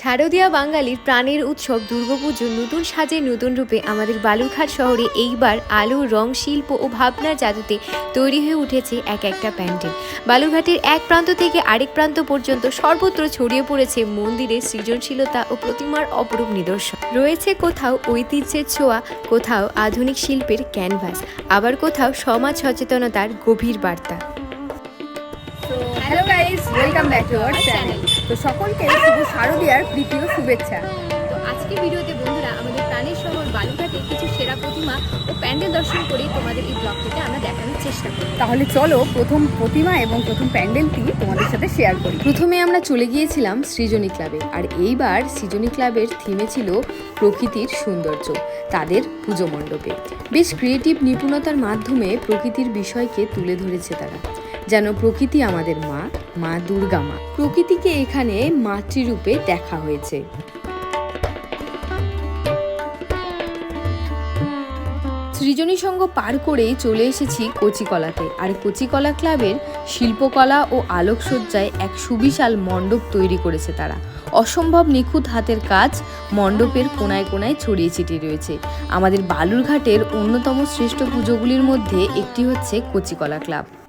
শারদীয়া বাঙালির প্রাণের উৎসব দুর্গাপুজো নতুন সাজে নতুন রূপে আমাদের বালুরঘাট শহরে এইবার আলো, রং, শিল্প ও ভাবনার জাদুতে তৈরি হয়ে উঠেছে এক একটা প্যান্ডেল। বালুরঘাটের এক প্রান্ত থেকে আরেক প্রান্ত পর্যন্ত সর্বত্র ছড়িয়ে পড়েছে মন্দিরের সৃজনশীলতা ও প্রতিমার অপরূপ নিদর্শন। রয়েছে কোথাও ঐতিহ্যের ছোঁয়া, কোথাও আধুনিক শিল্পের ক্যানভাস, আবার কোথাও সমাজ সচেতনতার গভীর বার্তা। Hello guys welcome back to our channel তো সকলকে শুভ শারদীয়ার প্রীতি ও শুভেচ্ছা। তো আজকের ভিডিওতে বন্ধুরা আমাদের প্রাণের শহর বালুঘাটে কিছু সেরা প্রতিমা ও প্যান্ডেল দর্শন করে তোমাদের এই ব্লগটিতে আমরা দেখানোর চেষ্টা করি। তাহলে চলো প্রথম প্রতিমা এবং প্রথম প্যান্ডেলটি তোমাদের সাথে শেয়ার করি। প্রথমে আমরা চলে গিয়েছিলাম সৃজনী ক্লাবে আর এইবার সৃজনী ক্লাবের থিমে ছিল প্রকৃতির সৌন্দর্য তাদের পুজো মণ্ডপে। বেশ ক্রিয়েটিভ নিপুণতার মাধ্যমে প্রকৃতির বিষয়কে তুলে ধরেছে তারা। যেন প্রকৃতি আমাদের মা মা দুর্গা মা। প্রকৃতিকে এখানে মাতৃরূপে দেখা হয়েছে। সৃজনী সঙ্গ পার করেই চলে এসেছি কচিকলাতে। আর কচিকলা ক্লাবের শিল্পকলা ও আলোকসজ্জায় এক সুবিশাল মণ্ডপ তৈরি করেছে তারা। অসম্ভব নিখুঁত হাতের কাজ মণ্ডপের কোনায় কোনায় ছড়িয়ে ছিটিয়ে রয়েছে। আমাদের বালুরঘাটের অন্যতম শ্রেষ্ঠ পুজোগুলির মধ্যে একটি হচ্ছে কচিকলা ক্লাব।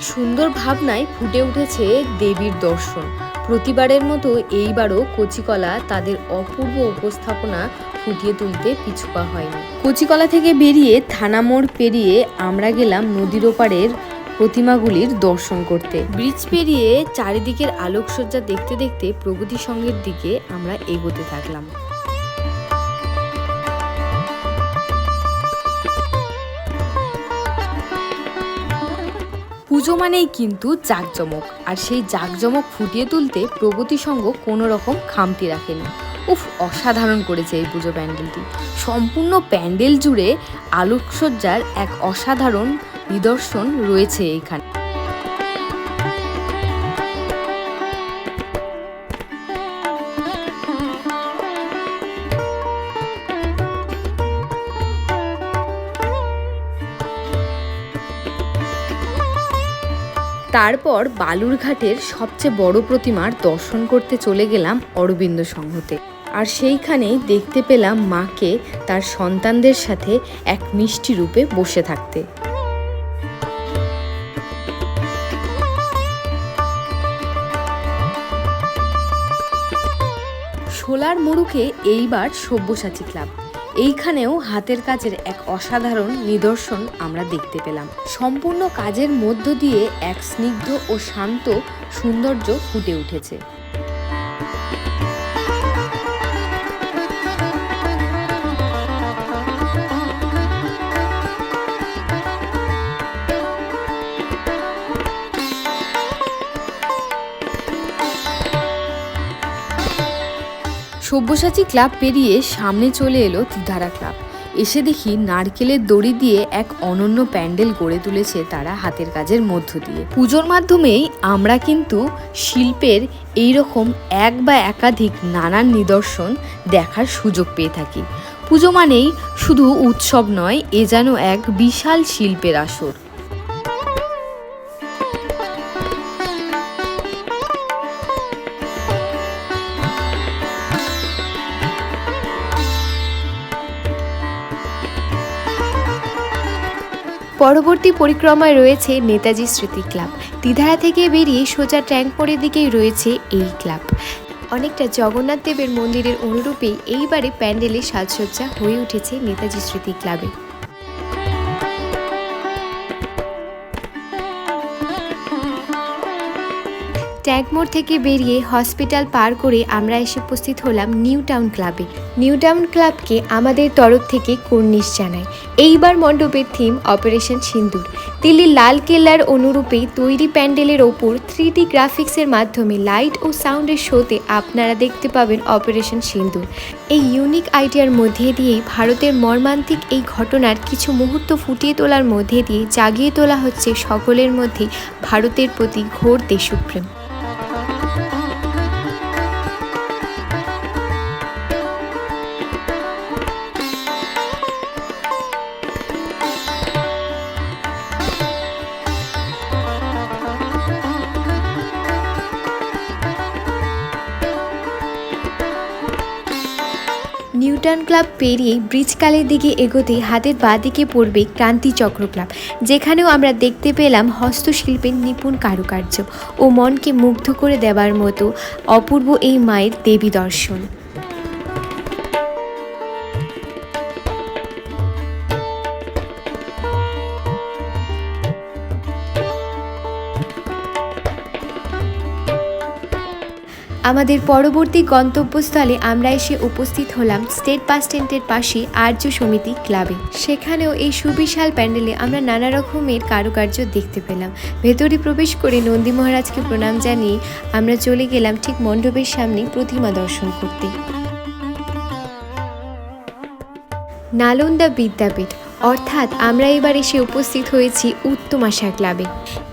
সুন্দর ভাবনায় ফুটে উঠেছে দেবীর দর্শন। প্রতিবারের মতো এইবারও কচিকলা তাদের অপূর্ব উপস্থাপনা ফুটিয়ে তুলতে পিছুপা হয়নি। কচিকলা থেকে বেরিয়ে থানা মোড় পেরিয়ে আমরা গেলাম নদীর ওপারের প্রতিমাগুলির দর্শন করতে। ব্রিজ পেরিয়ে চারিদিকের আলোকসজ্জা দেখতে দেখতে প্রগতি সঙ্গের দিকে আমরা এগোতে থাকলাম। পুজো মানেই কিন্তু জাঁকজমক। আর সেই জাঁকজমক ফুটিয়ে তুলতে প্রগতি সঙ্গ কোনো রকম খামতি রাখেনি। উফ, অসাধারণ করেছে এই পুজো প্যান্ডেলটি। সম্পূর্ণ প্যান্ডেল জুড়ে আলোকসজ্জার এক অসাধারণ নিদর্শন রয়েছে এইখানে তারপর বালুরঘাটের সবচেয়ে বড় প্রতিমার দর্শন করতে চলে গেলাম অরবিন্দ সংঘতে। আর সেইখানেই দেখতে পেলাম মাকে তার সন্তানদের সাথে এক মিষ্টি রূপে বসে থাকতে। সোলার মরুকে এইবার সব্যসাচী ক্লাব। এইখানেও হাতের কাজের এক অসাধারণ নিদর্শন আমরা দেখতে পেলাম। সম্পূর্ণ কাজের মধ্য দিয়ে এক স্নিগ্ধ ও শান্ত সৌন্দর্য ফুটে উঠেছে। সব্যসাচী ক্লাব পেরিয়ে সামনে চলে এলো তিধারা ক্লাব। এসে দেখি নারকেলের দড়ি দিয়ে এক অনন্য প্যান্ডেল গড়ে তুলেছে তারা হাতের কাজের মধ্য দিয়ে। পুজোর মাধ্যমেই আমরা কিন্তু শিল্পের এই রকম এক বা একাধিক নানান নিদর্শন দেখার সুযোগ পেয়ে থাকি। পুজো মানেই শুধু উৎসব নয়, এ যেন এক বিশাল শিল্পের আসর। পরবর্তী পরিক্রমায় রয়েছে নেতাজি স্মৃতি ক্লাব। তিধারা থেকে বেরিয়ে সোজা ট্যাঙ্কপোড়ের দিকেই রয়েছে এই ক্লাব। অনেকটা জগন্নাথ দেবের মন্দিরের অনুরূপেই এইবারে প্যান্ডেলে সাজসজ্জা হয়ে উঠেছে নেতাজি স্মৃতি ক্লাবে। ট্যাগমোড় থেকে বেরিয়ে হসপিটাল পার করে আমরা এসে উপস্থিত হলাম নিউ টাউন ক্লাবে। নিউ টাউন ক্লাবকে আমাদের তরফ থেকে কর্নিশ জানায়। এইবার মণ্ডপের থিম অপারেশন সিন্দুর। দিল্লির লাল কেল্লার অনুরূপেই তৈরি প্যান্ডেলের ওপর থ্রি ডি গ্রাফিক্সের মাধ্যমে লাইট ও সাউন্ডের শোতে আপনারা দেখতে পাবেন অপারেশন সিন্দুর। এই ইউনিক আইডিয়ার মধ্যে দিয়েই ভারতের মর্মান্তিক এই ঘটনার কিছু মুহূর্ত ফুটিয়ে তোলার মধ্যে দিয়ে জাগিয়ে তোলা হচ্ছে সকলের মধ্যে ভারতের প্রতি ঘোর দেশপ্রেম। নিউটন ক্লাব পেরিয়ে ব্রিজকালের দিকে এগোতে হাতের বাঁ দিকে পড়বে ক্রান্তি চক্র ক্লাব, যেখানেও আমরা দেখতে পেলাম হস্তশিল্পের নিপুণ কারুকার্য ও মনকে মুগ্ধ করে দেওয়ার মতো অপূর্ব এই মায়ের দেবী দর্শন। আমাদের পরবর্তী গন্তব্যস্থলে আমরা এসে উপস্থিত হলাম স্টেট বাস স্ট্যান্ডের পাশে আর্য সমিতি ক্লাবে। সেখানেও এই সুবিশাল প্যান্ডেলে আমরা নানা রকমের কারুকার্য দেখতে পেলাম। ভেতরে প্রবেশ করে নন্দী মহারাজকে প্রণাম জানিয়ে আমরা চলে গেলাম ঠিক মণ্ডপের সামনে প্রতিমা দর্শন করতে। নালন্দা বিদ্যাপীঠ অর্থাৎ আমরা এবার এসে উপস্থিত হয়েছি উত্তম আশা ক্লাবে।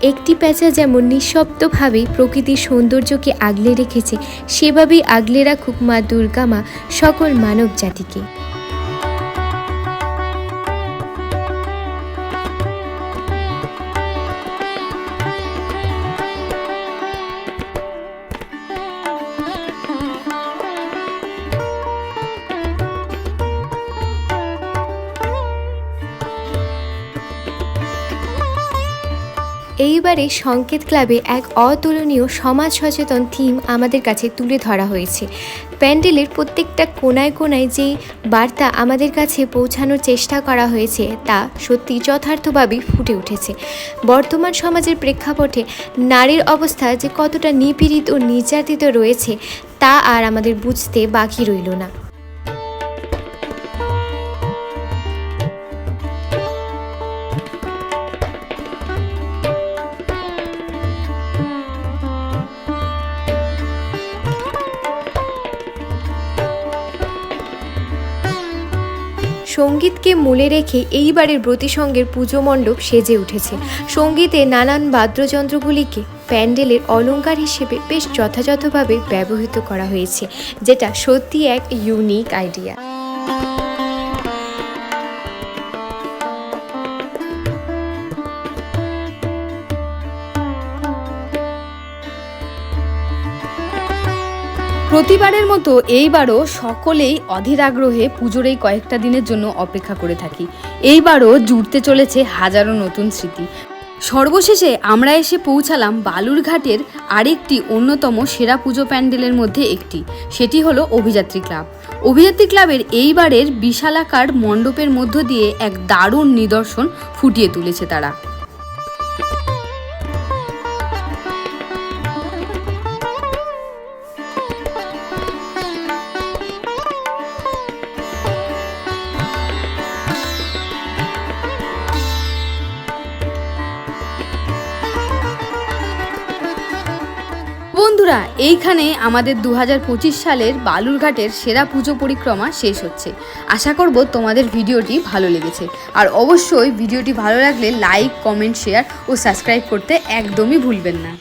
একটি প্যাঁচা যেমন নিঃশব্দভাবে প্রকৃতির সৌন্দর্যকে আগলে রেখেছে, সেভাবেই আগলে রাখুক মা দুর্গা, মা সকল মানব জাতিকে এইবারে সংকেত ক্লাবে এক অতুলনীয় সমাজ সচেতন থিম আমাদের কাছে তুলে ধরা হয়েছে। প্যান্ডেলের প্রত্যেকটা কোনায় কোনায় যে বার্তা আমাদের কাছে পৌঁছানোর চেষ্টা করা হয়েছে, তা সত্যি যথার্থভাবেই ফুটে উঠেছে। বর্তমান সমাজের প্রেক্ষাপটে নারীর অবস্থা যে কতটা নিপীড়িত ও নির্যাতিত রয়েছে, তা আর আমাদের বুঝতে বাকি রইল না। সঙ্গীতকে মূলে রেখে এইবারের ব্রতিসঙ্গের পুজো মণ্ডপ সেজে উঠেছে। সঙ্গীতে নানান বাদ্যযন্ত্রগুলিকে প্যান্ডেলের অলঙ্কার হিসেবে বেশ যথাযথভাবে ব্যবহৃত করা হয়েছে, যেটা সত্যি এক ইউনিক আইডিয়া প্রতিবারের মতো এইবারও সকলেই অধীর আগ্রহে পুজোর এই কয়েকটা দিনের জন্য অপেক্ষা করে থাকি। এইবারও জুড়তে চলেছে হাজারো নতুন স্মৃতি। সর্বশেষে আমরা এসে পৌঁছালাম বালুরঘাটের আরেকটি অন্যতম সেরা পুজো প্যান্ডেলের মধ্যে একটি। সেটি হলো অভিযাত্রী ক্লাব। অভিযাত্রী ক্লাবের এইবারের বিশালাকার মণ্ডপের মধ্য দিয়ে এক দারুণ নিদর্শন ফুটিয়ে তুলেছে তারা। বন্ধুরা, এইখানে আমাদের দু হাজার পঁচিশ সালের বালুরঘাটের সেরা পুজো পরিক্রমা শেষ হচ্ছে। আশা করব তোমাদের ভিডিওটি ভালো লেগেছে। আর অবশ্যই ভিডিওটি ভালো লাগলে লাইক কমেন্ট শেয়ার ও সাবস্ক্রাইব করতে একদমই ভুলবেন না।